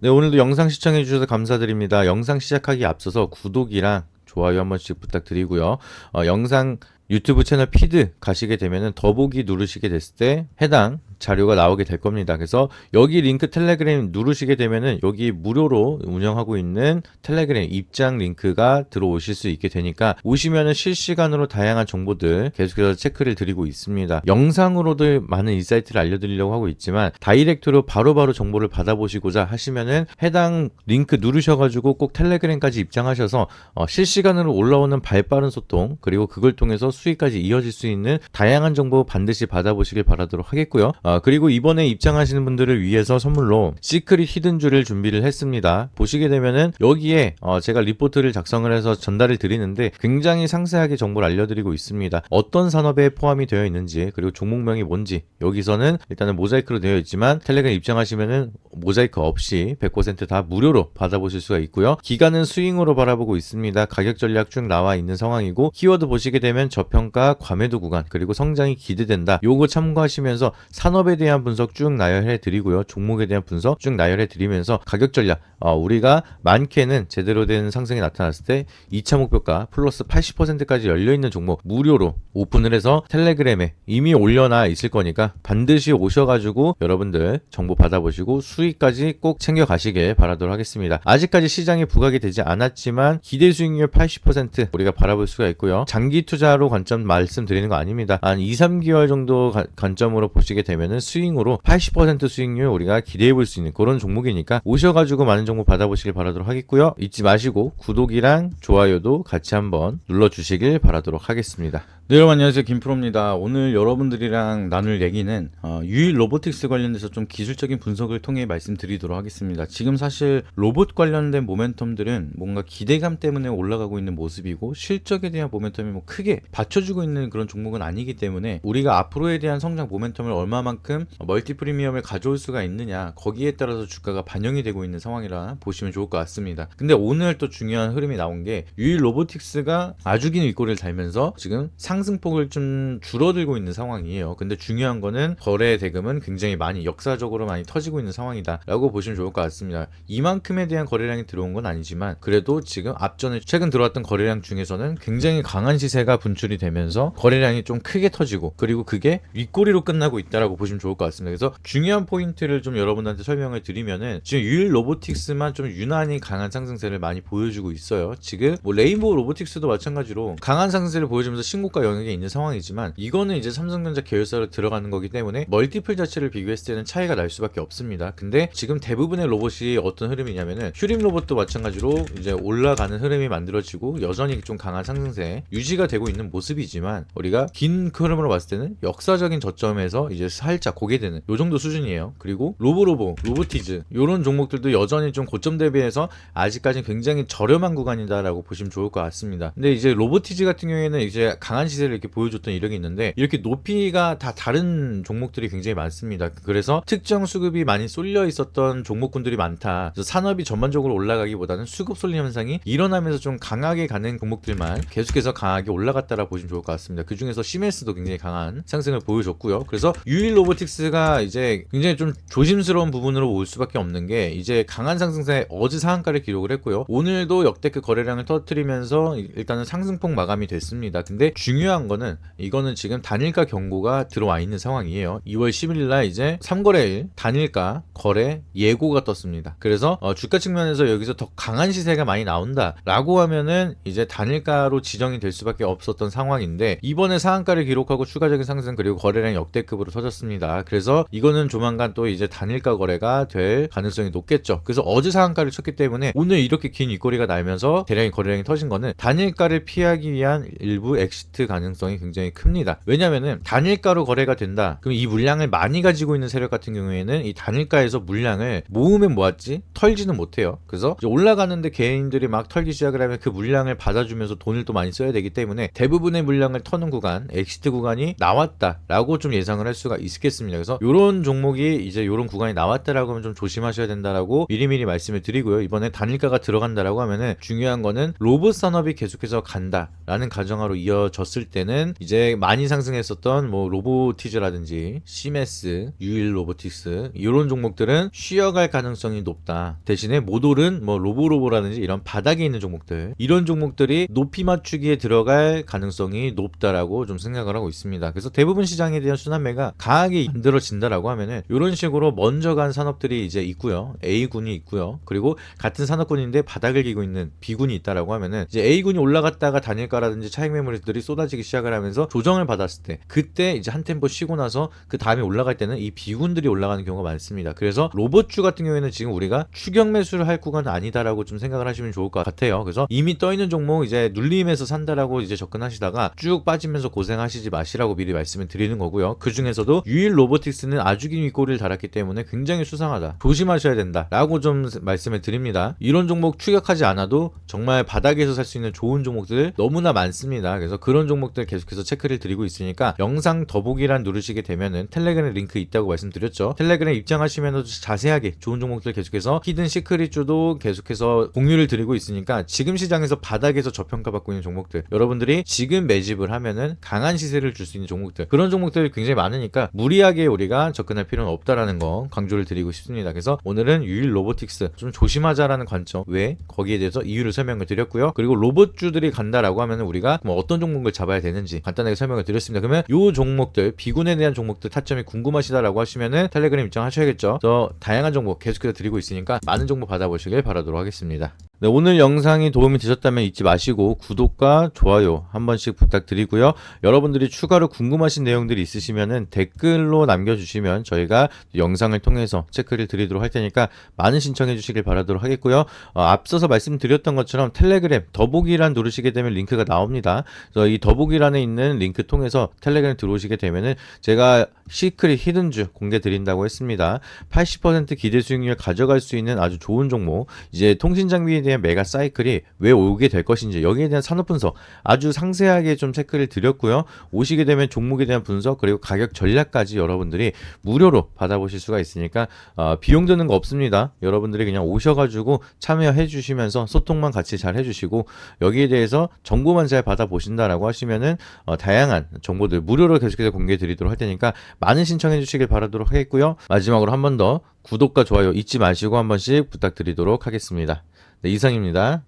네, 오늘도 영상 시청해 주셔서 감사드립니다. 영상 시작하기 앞서서 구독이랑 좋아요 한 번씩 부탁드리고요. 어, 영상 유튜브 채널 피드 가시게 되면은 더보기 누르시게 됐을 때 해당 자료가 나오게 될 겁니다. 그래서 여기 링크 텔레그램 누르시게 되면은 여기 무료로 운영하고 있는 텔레그램 입장 링크가 들어오실 수 있게 되니까 오시면은 실시간으로 다양한 정보들 계속해서 체크를 드리고 있습니다. 영상으로도 많은 인사이트를 알려드리려고 하고 있지만 다이렉트로 바로바로 정보를 받아보시고자 하시면은 해당 링크 누르셔가지고 꼭 텔레그램까지 입장하셔서 어, 실시간으로 올라오는 발빠른 소통 그리고 그걸 통해서 수익까지 이어질 수 있는 다양한 정보 반드시 받아보시길 바라도록 하겠고요. 어, 그리고 이번에 입장하시는 분들을 위해서 선물로 시크릿 히든줄을 준비를 했습니다. 보시게 되면은 여기에 어, 제가 리포트를 작성을 해서 전달을 드리는데 굉장히 상세하게 정보를 알려드리고 있습니다. 어떤 산업에 포함이 되어 있는지 그리고 종목명이 뭔지 여기서는 일단은 모자이크로 되어 있지만 텔레그램 입장하시면은 모자이크 없이 100%다 무료로 받아보실 수가 있고요. 기간은 스윙으로 바라보고 있습니다. 가격 전략 쭉 나와 있는 상황이고 키워드 보시게 되면 저 평가 과매도 구간 그리고 성장이 기대된다. 요거 참고하시면서 산업에 대한 분석 쭉 나열해 드리고요. 종목에 대한 분석 쭉 나열해 드리면서 가격 전략 어, 우리가 많게는 제대로 된 상승이 나타났을 때 2차 목표가 플러스 80%까지 열려 있는 종목 무료로 오픈을 해서 텔레그램에 이미 올려놔 있을 거니까 반드시 오셔가지고 여러분들 정보 받아보시고 수익까지 꼭 챙겨 가시길 바라도록 하겠습니다. 아직까지 시장에 부각이 되지 않았지만 기대 수익률 80% 우리가 바라볼 수가 있고요. 장기 투자로 관점 말씀드리는 거 아닙니다. 한 2, 3개월 정도 가- 관점으로 보시게 되면은 스윙으로 80% 수익률 우리가 기대해 볼 수 있는 그런 종목이니까 오셔가지고 많은 정보 받아보시길 바라도록 하겠고요. 잊지 마시고 구독이랑 좋아요도 같이 한번 눌러주시길 바라도록 하겠습니다. 네, 여러분 안녕하세요 김프로입니다. 오늘 여러분들이랑 나눌 얘기는 어, 유일 로보틱스 관련돼서 좀 기술적인 분석을 통해 말씀드리도록 하겠습니다. 지금 사실 로봇 관련된 모멘텀들은 뭔가 기대감 때문에 올라가고 있는 모습이고 실적에 대한 모멘텀이 뭐 크게 받쳐주고 있는 그런 종목은 아니기 때문에 우리가 앞으로에 대한 성장 모멘텀을 얼마만큼 멀티 프리미엄을 가져올 수가 있느냐 거기에 따라서 주가가 반영이 되고 있는 상황이라 보시면 좋을 것 같습니다. 근데 오늘 또 중요한 흐름이 나온 게 유일 로보틱스가 아주 긴 윗꼬리를 달면서 지금 상 승폭을 좀 줄어들고 있는 상황이에요. 근데 중요한 거는 거래 대금은 굉장히 많이 역사적으로 많이 터지고 있는 상황이다라고 보시면 좋을 것 같습니다. 이만큼에 대한 거래량이 들어온 건 아니지만 그래도 지금 앞전에 최근 들어왔던 거래량 중에서는 굉장히 강한 시세가 분출이 되면서 거래량이 좀 크게 터지고 그리고 그게 윗꼬리로 끝나고 있다라고 보시면 좋을 것 같습니다. 그래서 중요한 포인트를 좀 여러분한테 설명을 드리면은 지금 유일 로보틱스만 좀 유난히 강한 상승세를 많이 보여주고 있어요. 지금 뭐 레인보우 로보틱스도 마찬가지로 강한 상승세를 보여주면서 신고가 영역에 있는 상황이지만 이거는 이제 삼성전자 계열사로 들어가는 거기 때문에 멀티플 자체를 비교했을 때는 차이가 날 수밖에 없습니다. 근데 지금 대부분의 로봇이 어떤 흐름이냐면은 휴림 로봇도 마찬가지로 이제 올라가는 흐름이 만들어지고 여전히 좀 강한 상승세 유지가 되고 있는 모습이지만 우리가 긴 흐름으로 봤을 때는 역사적인 저점에서 이제 살짝 고개 되는 요 정도 수준이에요. 그리고 로보로보, 로보티즈 요런 종목들도 여전히 좀 고점 대비해서 아직까지 굉장히 저렴한 구간이다라고 보시면 좋을 것 같습니다. 근데 이제 로보티즈 같은 경우에는 이제 강한 시 세를 이렇게 보여줬던 이력이 있는데 이렇게 높이가 다 다른 종목들이 굉장히 많습니다. 그래서 특정 수급이 많이 쏠려 있었던 종목군들이 많다. 그래서 산업이 전반적으로 올라가기보다는 수급 쏠림 현상이 일어나면서 좀 강하게 가는 종목들만 계속해서 강하게 올라갔다라 보시면 좋을 것 같습니다. 그 중에서 시메스도 굉장히 강한 상승을 보여줬고요. 그래서 유일 로보틱스가 이제 굉장히 좀 조심스러운 부분으로 올 수밖에 없는 게 이제 강한 상승세 어제 상한가를 기록을 했고요. 오늘도 역대급 거래량을 터뜨리면서 일단은 상승폭 마감이 됐습니다. 근데 중요한 거는 이거는 지금 단일가 경고가 들어와 있는 상황이에요. 2월 11일 날 이제 3거래일 단일가 거래 예고가 떴습니다. 그래서 어, 주가 측면에서 여기서 더 강한 시세가 많이 나온다라고 하면은 이제 단일가로 지정이 될 수밖에 없었던 상황인데 이번에 상한가를 기록하고 추가적인 상승 그리고 거래량 역대급으로 터졌습니다. 그래서 이거는 조만간 또 이제 단일가 거래가 될 가능성이 높겠죠. 그래서 어제 상한가를 쳤기 때문에 오늘 이렇게 긴 윗꼬리가 날면서 대량의 거래량이 터진 거는 단일가를 피하기 위한 일부 엑시트 가능성이 굉장히 큽니다. 왜냐면은 단일가로 거래가 된다. 그럼 이 물량을 많이 가지고 있는 세력 같은 경우에는 이 단일가에서 물량을 모으면 모았지 털지는 못해요. 그래서 올라가는데 개인들이 막 털기 시작을 하면 그 물량을 받아주면서 돈을 또 많이 써야 되기 때문에 대부분의 물량을 터는 구간, 엑시트 구간이 나왔다라고 좀 예상을 할 수가 있겠습니다. 그래서 이런 종목이 이제 이런 구간이 나왔다라고 하면 좀 조심하셔야 된다라고 미리미리 말씀을 드리고요. 이번에 단일가가 들어간다라고 하면은 중요한 거는 로봇 산업이 계속해서 간다라는 가정하로 이어졌을 없을 때는 이제 많이 상승했었던 뭐 로보티즈라든지 시메스, 유일 로보틱스 이런 종목들은 쉬어갈 가능성이 높다. 대신에 모돌은 뭐 로보로보라든지 이런 바닥에 있는 종목들 이런 종목들이 높이 맞추기에 들어갈 가능성이 높다라고 좀 생각을 하고 있습니다. 그래서 대부분 시장에 대한 순환매가 강하게 만들어진다라고 하면은 이런 식으로 먼저 간 산업들이 이제 있고요. A군이 있고요. 그리고 같은 산업군인데 바닥을 기고 있는 B군이 있다라고 하면은 이제 A군이 올라갔다가 단일가라든지 차익 매물들이 쏟아지 기 시작을 하면서 조정을 받았을 때 그때 이제 한 템포 쉬고 나서 그 다음에 올라갈 때는 이 B군들이 올라가는 경우가 많습니다. 그래서 로봇주 같은 경우에는 지금 우리가 추격 매수를 할 구간은 아니다라고 좀 생각을 하시면 좋을 것 같아요. 그래서 이미 떠 있는 종목 이제 눌림에서 산다라고 이제 접근하시다가 쭉 빠지면서 고생하시지 마시라고 미리 말씀을 드리는 거고요. 그 중에서도 유일 로보틱스는 아주 긴 윗꼬리를 달았기 때문에 굉장히 수상하다. 조심하셔야 된다라고 좀 말씀을 드립니다. 이런 종목 추격하지 않아도 정말 바닥에서 살 수 있는 좋은 종목들 너무나 많습니다. 그래서 그런 종목 들 계속해서 체크를 드리고 있으니까 영상 더보기란 누르시게 되면은 텔레그램 링크 있다고 말씀드렸죠. 텔레그램 입장하시면 자세하게 좋은 종목들 계속해서 히든 시크릿주도 계속해서 공유를 드리고 있으니까 지금 시장에서 바닥에서 저평가 받고 있는 종목들 여러분들이 지금 매집을 하면은 강한 시세를 줄 수 있는 종목들 그런 종목들이 굉장히 많으니까 무리하게 우리가 접근할 필요는 없다라는 거 강조를 드리고 싶습니다. 그래서 오늘은 유일 로보틱스 좀 조심하자라는 관점 왜 거기에 대해서 이유를 설명을 드렸고요. 그리고 로봇주들이 간다라고 하면 우리가 뭐 어떤 종목을 잡아 야 되는지 간단하게 설명을 드렸습니다. 그러면 요 종목들 비군에 대한 종목들 타점이 궁금하시다라고 하시면은 텔레그램 입장하셔야겠죠. 저 다양한 정보 계속해서 드리고 있으니까 많은 정보 받아보시길 바라도록 하겠습니다. 네, 오늘 영상이 도움이 되셨다면 잊지 마시고 구독과 좋아요 한 번씩 부탁드리고요. 여러분들이 추가로 궁금하신 내용들이 있으시면은 댓글로 남겨주시면 저희가 영상을 통해서 체크를 드리도록 할 테니까 많은 신청해 주시길 바라도록 하겠고요. 어, 앞서서 말씀드렸던 것처럼 텔레그램 더보기란 누르시게 되면 링크가 나옵니다. 이 더보기란에 있는 링크 통해서 텔레그램 들어오시게 되면은 제가 시크릿 히든주 공개 드린다고 했습니다. 80% 기대 수익률 가져갈 수 있는 아주 좋은 종목 이제 통신 장비에 대한 메가 사이클이 왜 오게 될 것인지 여기에 대한 산업 분석 아주 상세하게 좀 체크를 드렸고요. 오시게 되면 종목에 대한 분석 그리고 가격 전략까지 여러분들이 무료로 받아보실 수가 있으니까 어, 비용 드는 거 없습니다. 여러분들이 그냥 오셔가지고 참여해 주시면서 소통만 같이 잘 해주시고 여기에 대해서 정보만 잘 받아보신다라고 하시면 은 어, 다양한 정보들 무료로 계속해서 공개해 드리도록 할 테니까 많은 신청해 주시길 바라도록 하겠고요. 마지막으로 한 번 더 구독과 좋아요 잊지 마시고 한 번씩 부탁드리도록 하겠습니다. 네, 이상입니다.